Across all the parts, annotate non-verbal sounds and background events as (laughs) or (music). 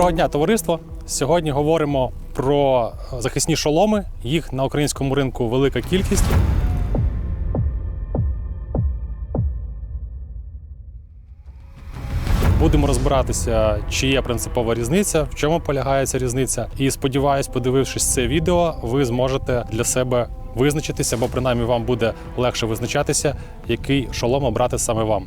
Доброго дня, товариство! Сьогодні говоримо про захисні шоломи. Їх на українському ринку велика кількість. Будемо розбиратися, чи є принципова різниця, в чому полягає ця різниця. І сподіваюсь, подивившись це відео, ви зможете для себе визначитися, або принаймні вам буде легше визначатися, який шолом обрати саме вам.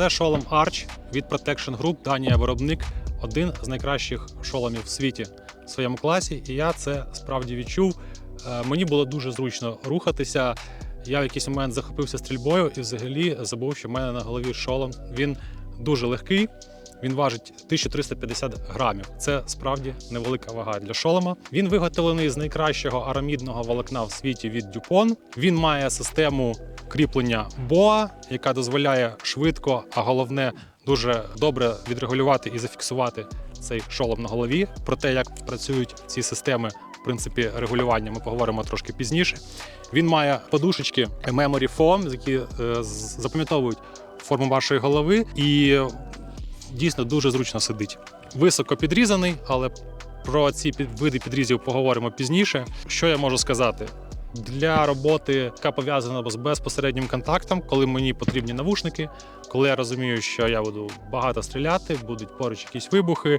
Це шолом Arch від Protection Group, Данія виробник. Один з найкращих шоломів в світі в своєму класі, і я це справді відчув. Е, Мені було дуже зручно рухатися. Я в якийсь момент захопився стрільбою і взагалі забув, що в мене на голові шолом. Він дуже легкий. Він важить 1350 грамів. Це справді невелика вага для шолома. Він виготовлений з найкращого арамідного волокна в світі від Dupont. Він має систему кріплення BOA, яка дозволяє швидко, а головне дуже добре відрегулювати і зафіксувати цей шолом на голові. Про те, як працюють ці системи, в принципі, регулювання, ми поговоримо трошки пізніше. Він має подушечки Memory Foam, які е, запам'ятовують форму вашої голови і дійсно дуже зручно сидить. Високо підрізаний, але про ці види підрізів поговоримо пізніше. Що я можу сказати? Для роботи, яка пов'язана з безпосереднім контактом, коли мені потрібні навушники, коли я розумію, що я буду багато стріляти, будуть поруч якісь вибухи.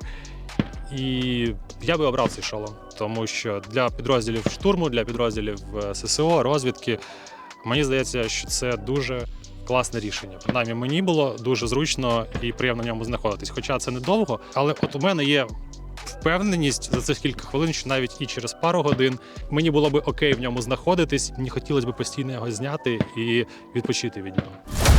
І я би обрав цей шолом, тому що для підрозділів штурму, для підрозділів е, ССО, розвідки, мені здається, що це дуже класне рішення. Принаймні, мені було дуже зручно і приємно в ньому знаходитись. Хоча це недовго, але от у мене є впевненість за цих кілька хвилин, що навіть і через пару годин мені було би окей в ньому знаходитись. Мені хотілося б постійно його зняти і відпочити від нього.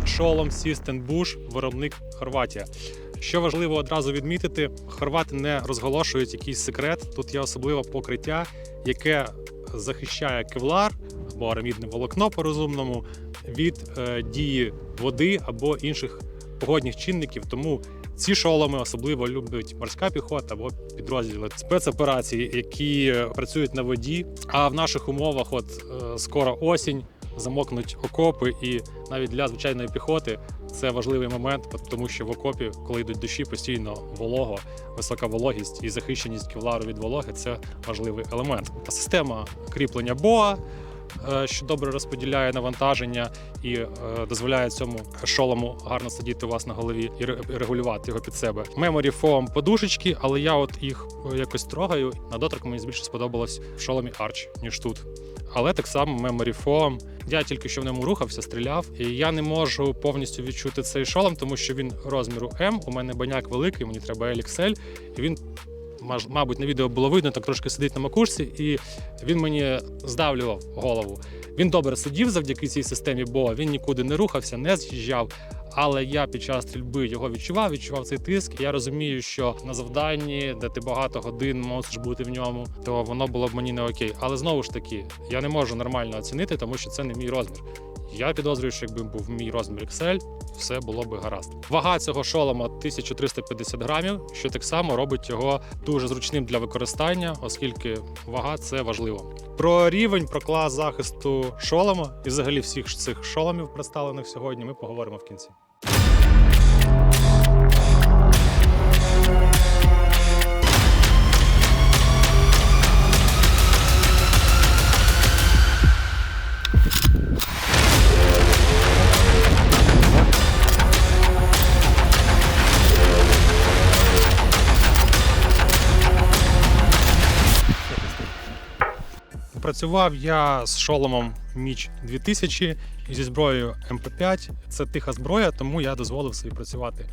Це шолом System Bush, виробник Хорватія. Що важливо одразу відмітити, хорвати не розголошують якийсь секрет. Тут є особливе покриття, яке захищає кевлар або арамідне волокно по-розумному від е, дії води або інших погодних чинників. Тому ці шоломи особливо любить морська піхота або підрозділи спецоперації, які е, працюють на воді. А в наших умовах, от е, скоро осінь, замокнуть окопи, і навіть для звичайної піхоти це важливий момент, тому що в окопі, коли йдуть дощі, постійно волого, висока вологість і захищеність кевлару від вологи це важливий елемент. Система кріплення БОА. е, Що добре розподіляє навантаження і е, дозволяє цьому шолому гарно сидіти у вас на голові і регулювати його під себе. Memory Foam подушечки, але я от їх е, якось трогаю. На доторк мені більше сподобалось в шоломі Arch, ніж тут. Але так само Memory Foam. Я тільки що в ньому рухався, стріляв, і я не можу повністю відчути цей шолом, тому що він розміру М. У мене баняк великий, мені треба LXL, і він. Мабуть, на відео було видно, так трошки сидить на макушці, і він мені здавлював голову. Він добре сидів завдяки цій системі, бо він нікуди не рухався, не з'їжджав. Але я під час стрільби його відчував, відчував цей тиск. Я розумію, що на завданні, де ти багато годин мусиш бути в ньому, то воно було б мені не окей. Але знову ж таки, я не можу нормально оцінити, тому що це не мій розмір. Я підозрюю, що якби був мій розмір XL, все було би гаразд. Вага цього шолома 1350 грамів, що так само робить його дуже зручним для використання, оскільки вага це важливо. Про рівень, про клас захисту шолома і взагалі всіх цих шоломів, представлених сьогодні, ми поговоримо в кінці. Працював я з шоломом Міч 2000 і зі зброєю МП5. Це тиха зброя, тому я дозволив собі працювати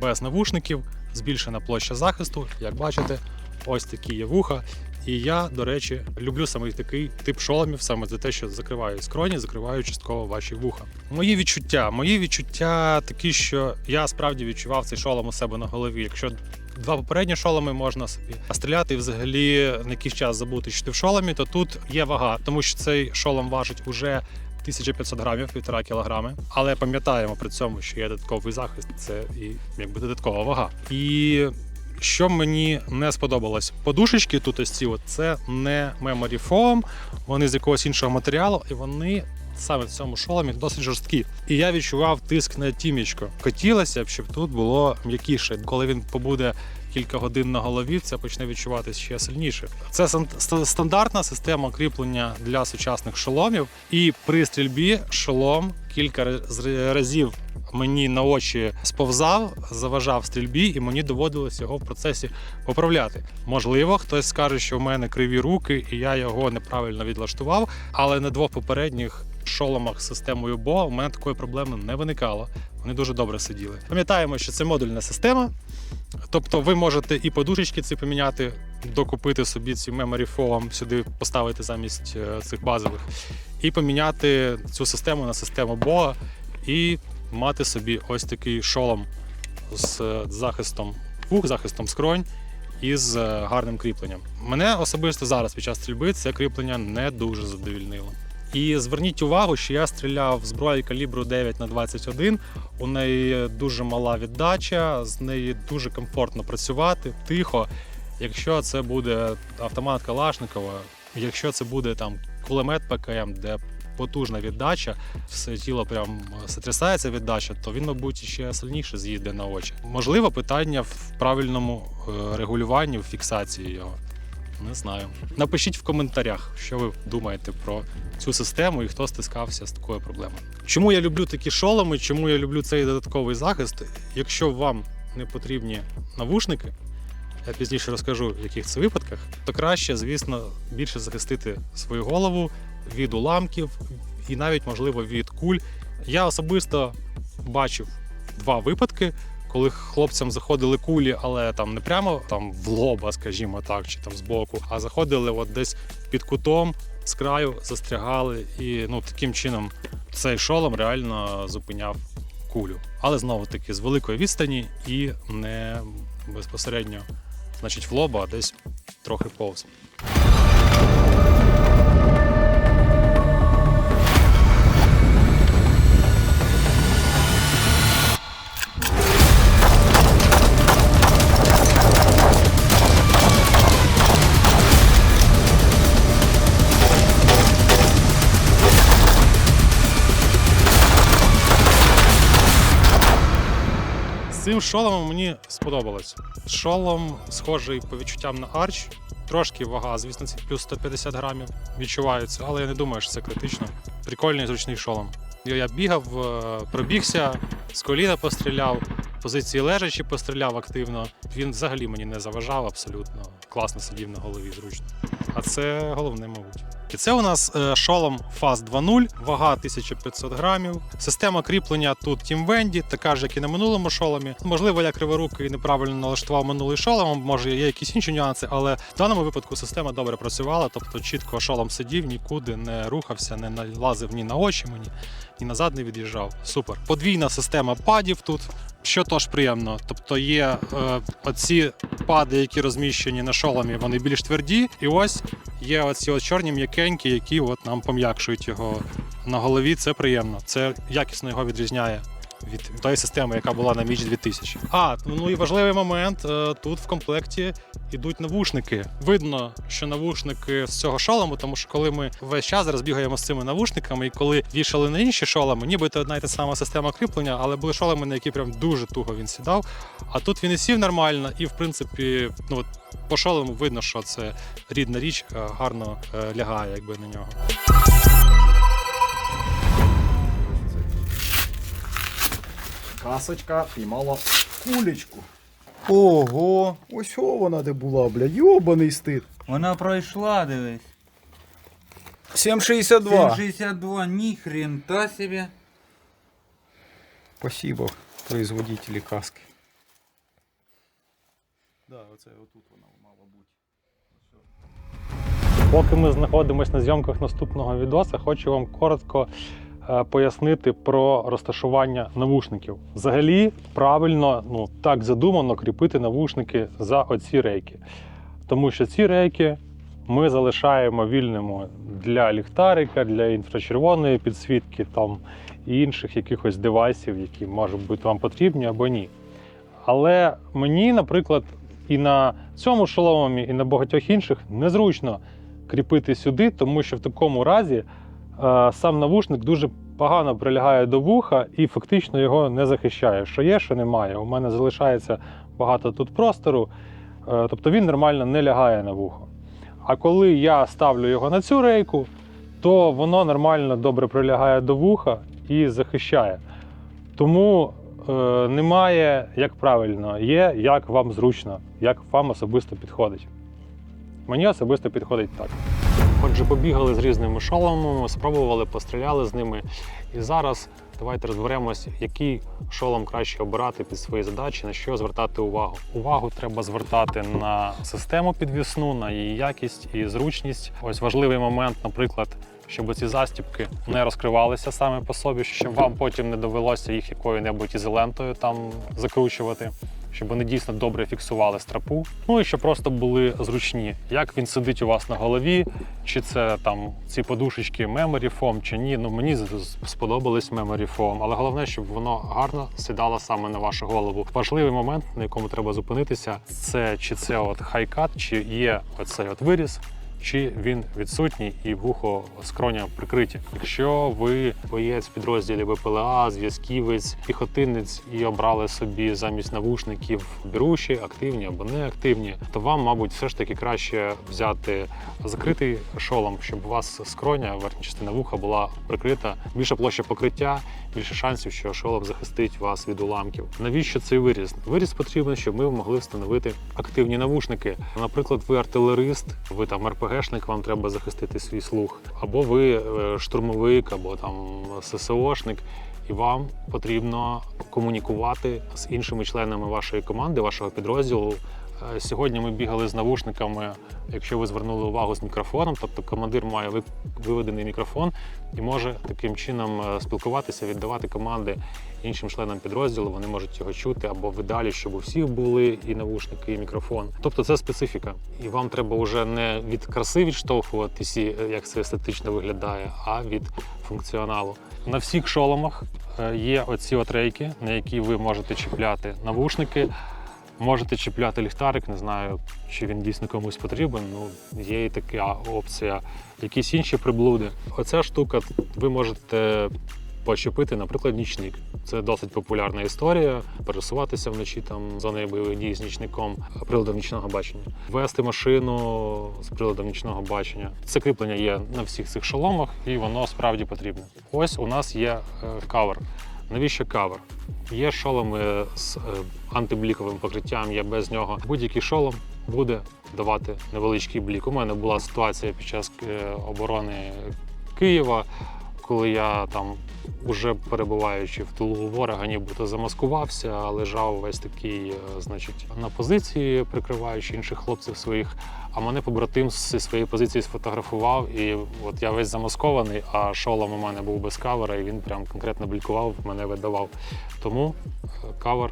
без навушників, збільшена площа захисту. Як бачите, ось такі є вуха. І я, до речі, люблю саме такий тип шоломів, саме за те, що закриваю скроні, закриваю частково ваші вуха. Мої відчуття. Мої відчуття такі, що я справді відчував цей шолом у себе на голові. Якщо два попередні шоломи можна собі стріляти і взагалі на якийсь час забути, що ти в шоломі, то тут є вага, тому що цей шолом важить уже 1500 грамів, півтора кілограми. Але пам'ятаємо при цьому, що є додатковий захист, це і якби додаткова вага. І що мені не сподобалось, подушечки тут ось ці, от, це не memory foam, вони з якогось іншого матеріалу, і вони саме в цьому шоломі досить жорсткі. І я відчував тиск на тімічко. Хотілося б, щоб тут було м'якіше. Коли він побуде кілька годин на голові, це почне відчуватися ще сильніше. Це стандартна система кріплення для сучасних шоломів. І при стрільбі шолом кілька разів мені на очі сповзав, заважав стрільбі, і мені доводилось його в процесі поправляти. Можливо, хтось скаже, що в мене криві руки, і я його неправильно відлаштував, але на двох попередніх шоломах з системою BO у мене такої проблеми не виникало. Вони дуже добре сиділи. Пам'ятаємо, що це модульна система. Тобто ви можете і подушечки ці поміняти, докупити собі ці memory foam, сюди поставити замість е, цих базових, і поміняти цю систему на систему BOA і мати собі ось такий шолом з е, захистом вух, захистом скронь і з е, гарним кріпленням. Мене особисто зараз під час стрільби це кріплення не дуже задовільнило. І зверніть увагу, що я стріляв зброєю калібру 9 на 21 у неї дуже мала віддача, з неї дуже комфортно працювати, тихо. Якщо це буде автомат Калашникова, якщо це буде там кулемет ПКМ, де потужна віддача, все тіло прям сотрясається віддача, то він, мабуть, ще сильніше з'їде на очі. Можливо, питання в правильному е, регулюванні, в фіксації його. Не знаю. Напишіть в коментарях, що ви думаєте про цю систему і хто стискався з такою проблемою. Чому я люблю такі шоломи, чому я люблю цей додатковий захист? Якщо вам не потрібні навушники, я пізніше розкажу, в яких це випадках, то краще, звісно, більше захистити свою голову від уламків і навіть, можливо, від куль. Я особисто бачив два випадки, коли хлопцям заходили кулі, але там не прямо там в лоба, скажімо так, чи там збоку, а заходили от десь під кутом з краю, застрягали, і ну таким чином цей шолом реально зупиняв кулю. Але знову таки з великої відстані і не безпосередньо, значить, в лоба, а десь трохи повз. Цим шоломом мені сподобалось. Шолом схожий по відчуттям на арч. Трошки вага, звісно, це плюс 150 грамів відчувається, але я не думаю, що це критично. Прикольний зручний шолом. Я я бігав, е, пробігся, з коліна постріляв, позиції лежачі постріляв активно. Він взагалі мені не заважав абсолютно. Класно сидів на голові, зручно. А це головне, мабуть. І це у нас е, шолом Fast 2.0, вага 1500 грамів. Система кріплення тут Team Wendy, така ж, як і на минулому шоломі. Можливо, я криворукий неправильно налаштував минулий шолом, може є якісь інші нюанси, але в даному випадку система добре працювала, тобто чітко шолом сидів, нікуди не рухався, не налазив ні на очі мені, ні назад не від'їжджав. Супер. Подвійна система падів тут. Що теж приємно, тобто є е, оці пади, які розміщені на шоломі, вони більш тверді, і ось є оці чорні м'якенькі, які от нам пом'якшують його на голові. Це приємно. Це якісно його відрізняє від тої системи, яка була на Міч 2000. А ну і важливий момент. е, Тут в комплекті йдуть навушники. Видно, що навушники з цього шолому, тому що коли ми весь час зараз бігаємо з цими навушниками, і коли вішали на інші шоломи, нібито одна й та сама система кріплення, але були шоломи, на які прям дуже туго він сідав. А тут він і сів нормально, і в принципі, ну от по шолому видно, що це рідна річ, гарно е, лягає, якби на нього. Касочка піймала кулечку. Ого, ось о вона де була, бля, йобаний стид. Вона пройшла, дивись. 7,62. 62, ні хрента себе. Спасибо, производителі каски. Да, оце отут вона мала бути. Поки ми знаходимося на зйомках наступного відоса, хочу вам коротко пояснити про розташування навушників. Взагалі, правильно, ну так задумано кріпити навушники за оці рейки. Тому що ці рейки ми залишаємо вільними для ліхтарика, для інфрачервоної підсвітки там, і інших якихось девайсів, які можуть бути вам потрібні або ні. Але мені, наприклад, і на цьому шоломі, і на багатьох інших незручно кріпити сюди, тому що в такому разі е, сам навушник дуже погано прилягає до вуха і фактично його не захищає. Що є, що немає. У мене залишається багато тут простору, е, тобто він нормально не лягає на вухо. А коли я ставлю його на цю рейку, то воно нормально добре прилягає до вуха і захищає. Тому е, немає як правильно, є як вам зручно, як вам особисто підходить. Мені особисто підходить так. Отже, побігали з різними шоломами, спробували, постріляли з ними. І зараз давайте розберемось, який шолом краще обирати під свої задачі, на що звертати увагу. Увагу треба звертати на систему підвісну, на її якість і зручність. Ось важливий момент, наприклад, щоб ці застібки не розкривалися саме по собі, щоб вам потім не довелося їх якою-небудь ізолентою там закручувати. Щоб вони дійсно добре фіксували страпу. Ну і щоб просто були зручні. Як він сидить у вас на голові, чи це там ці подушечки Memory Foam, чи ні. Ну мені сподобались Memory Foam, але головне, щоб воно гарно сідало саме на вашу голову. Важливий момент, на якому треба зупинитися, це чи це от хайкат, чи є оцей от виріз. Чи він відсутній і вухо скроня прикриті. Якщо ви боєць в підрозділі ВПЛА, зв'язківець, піхотинець і обрали собі замість навушників беруші, активні або неактивні, то вам, мабуть, все ж таки краще взяти закритий шолом, щоб у вас скроня, верхня частина вуха була прикрита. Більша площа покриття, більше шансів, що шолом захистить вас від уламків. Навіщо цей виріз? Виріз потрібен, щоб ми могли встановити активні навушники. Наприклад, ви артилерист, ви там РПГшник, вам треба захистити свій слух, або ви е, штурмовик, або там ССОшник. І вам потрібно комунікувати з іншими членами вашої команди, вашого підрозділу. Е, Сьогодні ми бігали з навушниками, якщо ви звернули увагу з мікрофоном, тобто командир має виведений мікрофон і може таким чином е, спілкуватися, віддавати команди іншим членам підрозділу. Вони можуть його чути або в ідеалі, щоб у всіх були і навушники, і мікрофон. Тобто це специфіка. І вам треба вже не від краси відштовхуватися, е, як це естетично виглядає, а від функціоналу. На всіх шоломах є оці от рейки, на які ви можете чіпляти навушники. Можете чіпляти ліхтарик, не знаю, чи він дійсно комусь потрібен. Ну, є і така опція. Якісь інші приблуди. Оця штука, ви можете почепити, наприклад, нічник. Це досить популярна історія. Пересуватися вночі там за нею бойових з нічником, приладом нічного бачення, вести машину з приладом нічного бачення. Це кріплення є на всіх цих шоломах, і воно справді потрібне. Ось у нас є е, кавер. Навіщо кавер? Є шоломи з е, антибліковим покриттям, є без нього. Будь-який шолом буде давати невеличкий блік. У мене була ситуація під час е, оборони Києва, коли я там, уже перебуваючи в тилу ворога, нібито замаскувався, лежав весь такий, е, значить, на позиції, прикриваючи інших хлопців своїх. А мене побратим зі своєї позиції сфотографував, і от я весь замаскований, а шолом у мене був без кавера, і він прям конкретно блікував, мене видавав. Тому е, кавер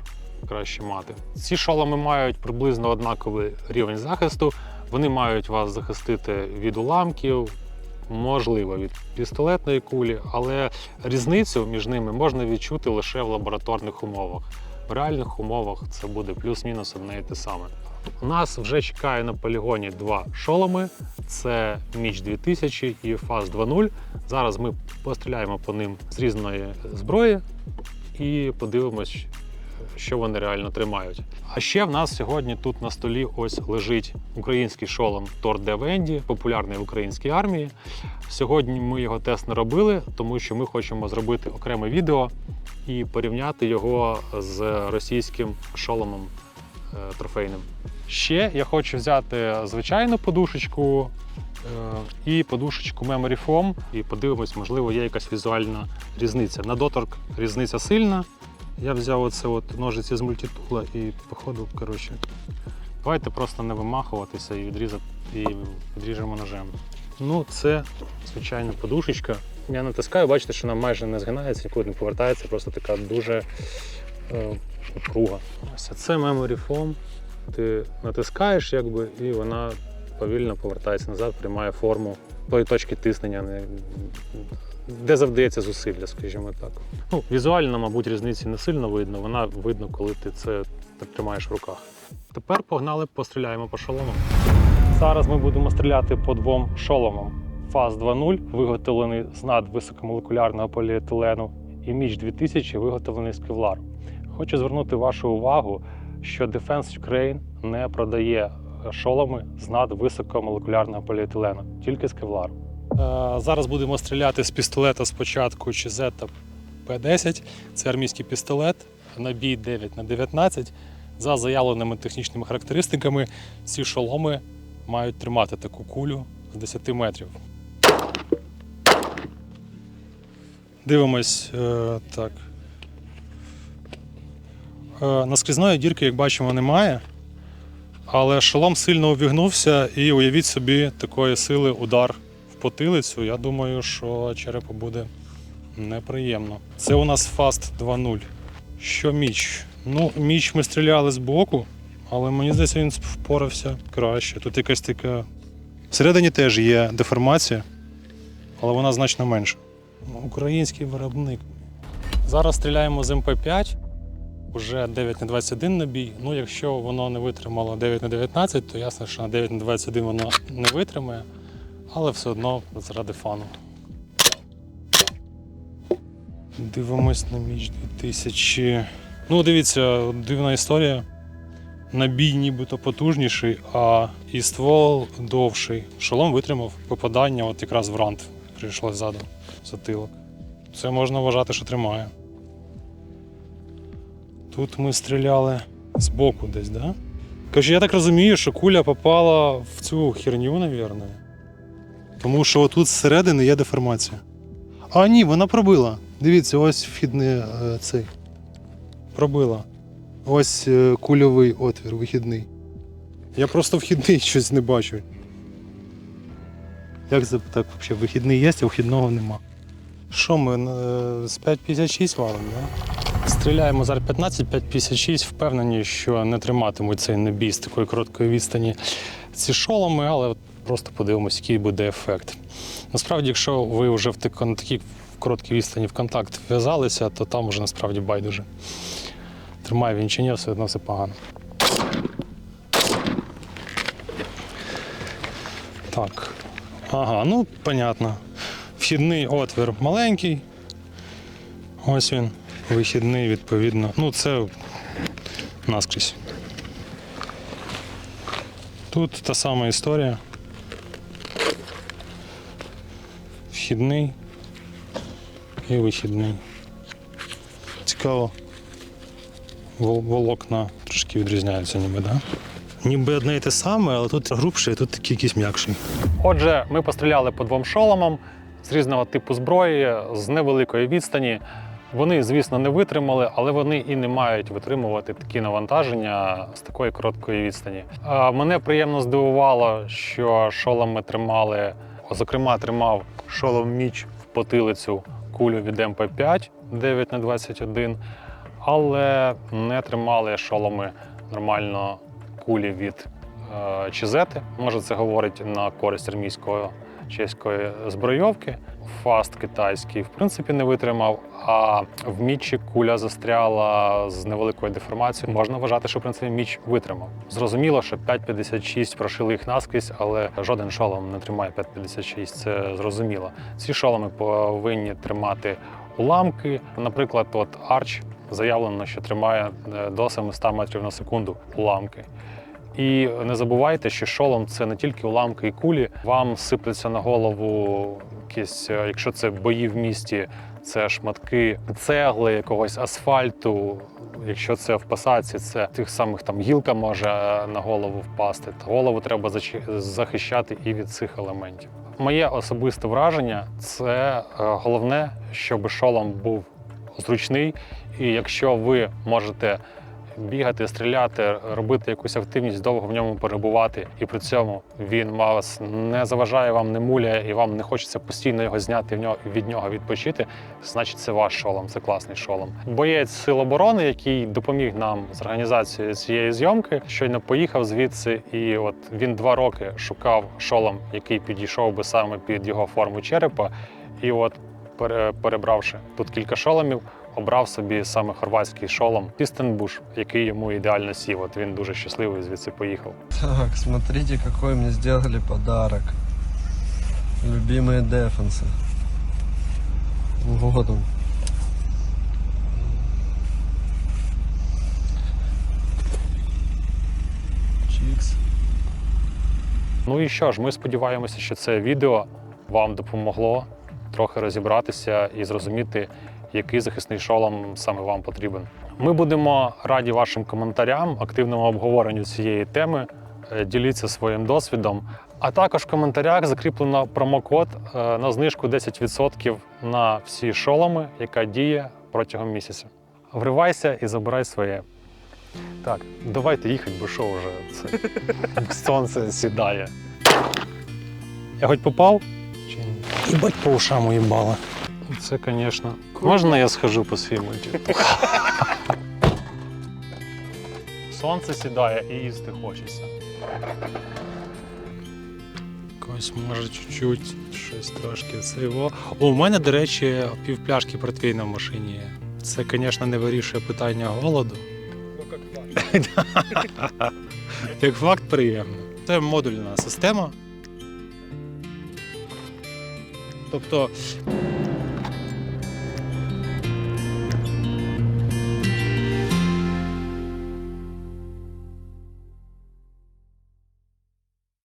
краще мати. Ці шоломи мають приблизно однаковий рівень захисту. Вони мають вас захистити від уламків, можливо, від пістолетної кулі, але різницю між ними можна відчути лише в лабораторних умовах. В реальних умовах це буде плюс-мінус одне і те саме. У нас вже чекає на полігоні два шоломи: це Міч 2000 і Фаз 2.0. Зараз ми постріляємо по ним з різної зброї і подивимось, що вони реально тримають. А ще в нас сьогодні тут на столі ось лежить український шолом Тор де Венді, популярний в українській армії. Сьогодні ми його тест не робили, тому що ми хочемо зробити окреме відео і порівняти його з російським шоломом е, трофейним. Ще я хочу взяти звичайну подушечку е, і подушечку Memory Foam, і подивимось, можливо, є якась візуальна різниця. На доторк різниця сильна. Я взяв оце от ножиці з мультитула і, походу, коротше, давайте просто не вимахуватися і відрізати і відріжемо ножем. Ну, це звичайно подушечка. Я натискаю, бачите, що вона майже не згинається, нікуди не повертається, просто така дуже е, круга. Ось це memory foam. Ти натискаєш, якби, і вона повільно повертається назад, приймає форму тої точки тиснення, не- де завдається зусилля, скажімо так. Ну, візуально, мабуть, різниці не сильно видно. Вона видно, коли ти це тримаєш в руках. Тепер погнали, постріляємо по шоломам. Зараз ми будемо стріляти по двом шоломам. ФАС 2.0 виготовлений з надвисокомолекулярного поліетилену, і Міч 2000 виготовлений з кевлару. Хочу звернути вашу увагу, що Defense Ukraine не продає шоломи з надвисокомолекулярного поліетилену, тільки з кевлару. Е, Зараз будемо стріляти з пістолета спочатку Чизета П10. Це армійський пістолет, набій 9 на 19 За заявленими технічними характеристиками, ці шоломи мають тримати таку кулю з 10 метрів. Дивимось е, так. Е, наскрізної дірки, як бачимо, немає. Але шолом сильно увігнувся, і уявіть собі такої сили удар потилицю. Я думаю, що черепу буде неприємно. Це у нас Fast 2.0. Що міч? Ну, міч ми стріляли з боку, але мені здається, він впорався краще. Тут якась така. Всередині теж є деформація, але вона значно менша. Український виробник. Зараз стріляємо з МП5, уже 9 на 21 набій. Ну, якщо воно не витримало 9 на 19, то ясно, що на 9 на 21 воно не витримає, але все одно заради фану. Дивимось на міч 2000. Ну, дивіться, дивна історія. Набій нібито потужніший, а і ствол довший. Шолом витримав попадання, от якраз в рант прийшло ззаду, затилок. Це можна вважати, що тримає. Тут ми стріляли збоку десь, да? Каже, я так розумію, що куля попала в цю херню, навірно. Тому що отут зсередини є деформація. А, ні, вона пробила. Дивіться, ось вхідний е, цей. Пробила. Ось е, кульовий отвір, вихідний. Я просто вхідний (laughs) щось не бачу. Як так взагалі? Вихідний є, а вхідного нема. Що ми е, з 5.56 валимо, да? Стріляємо зараз 15, 5.56, впевнені, що не триматимуть цей набій з такої короткої відстані ці шоломи, але просто подивимось, який буде ефект. Насправді, якщо ви вже в на такій короткій відстані в контакт в'язалися, то там вже насправді байдуже. Тримає він чи ні, все одно все погано. Так. Ага, ну понятно. Вхідний отвір маленький. Ось він. Вихідний, відповідно. Ну, це наскрізь. Тут та сама історія. Вхідний і вихідний. Цікаво. Волокна трошки відрізняються, ніби, да? Ніби одне і те саме, але тут грубше, тут такий якийсь м'якший. Отже, ми постріляли по двом шоломам з різного типу зброї, з невеликої відстані. Вони, звісно, не витримали, але вони і не мають витримувати такі навантаження з такої короткої відстані. Мене приємно здивувало, що шолом ми тримали, зокрема, тримав шолом міч в потилицю кулю від МП5 9 на 21 але не тримали шоломи нормально кулі від е, Чизети. Може, це говорить на користь армійської чеської збройовки. Фаст китайський, в принципі, не витримав. А в мічі куля застряла з невеликою деформацією. Можна вважати, що в принципі міч витримав. Зрозуміло, що 5,56 прошили їх наскрізь, але жоден шолом не тримає 5,56, Це зрозуміло. Ці шоломи повинні тримати уламки. Наприклад, от Арч заявлено, що тримає е, до 700 метрів на секунду уламки. І не забувайте, що шолом це не тільки уламки і кулі. Вам сипляться на голову якісь, е, якщо це бої в місті, це шматки цегли, якогось асфальту. Якщо це в посадці, це тих самих там гілка може е, на голову впасти. Голову треба захищати і від цих елементів. Моє особисте враження це е, головне, щоб шолом був зручний, і якщо ви можете бігати, стріляти, робити якусь активність, довго в ньому перебувати, і при цьому він вас не заважає вам, не муляє, і вам не хочеться постійно його зняти в нього від нього відпочити. Значить, це ваш шолом, це класний шолом. Боєць сил оборони, який допоміг нам з організацією цієї зйомки, щойно поїхав звідси, і от він два роки шукав шолом, який підійшов би саме під його форму черепа. І от, перебравши тут кілька шоломів, обрав собі саме хорватський шолом Пістенбуш, який йому ідеально сів. От він дуже щасливий звідси поїхав. Так, смотрите, какой мне сделали подарок. Любимые дефенсы. Вот он. Чикс. Ну і що ж, ми сподіваємося, що це відео вам допомогло трохи розібратися і зрозуміти, який захисний шолом саме вам потрібен. Ми будемо раді вашим коментарям, активному обговоренню цієї теми. Е, Діліться своїм досвідом. А також в коментарях закріплено промокод е, на знижку 10% на всі шоломи, яка діє протягом місяця. Вривайся і забирай своє. Так, давайте їхати, бо що вже це (laughs) сонце сідає. Я хоч попав? Чи ні? Їбать по ушам уїбало. Це, звісно. Можна я схожу по свій мультик? (laughs) Сонце сідає і їсти хочеться. Якось може чуть-чуть щось трошки цього. О, у мене, до речі, півпляшки портвейна в машині є. Це, звісно, не вирішує питання голоду. Як факт приємно. Це модульна система. Тобто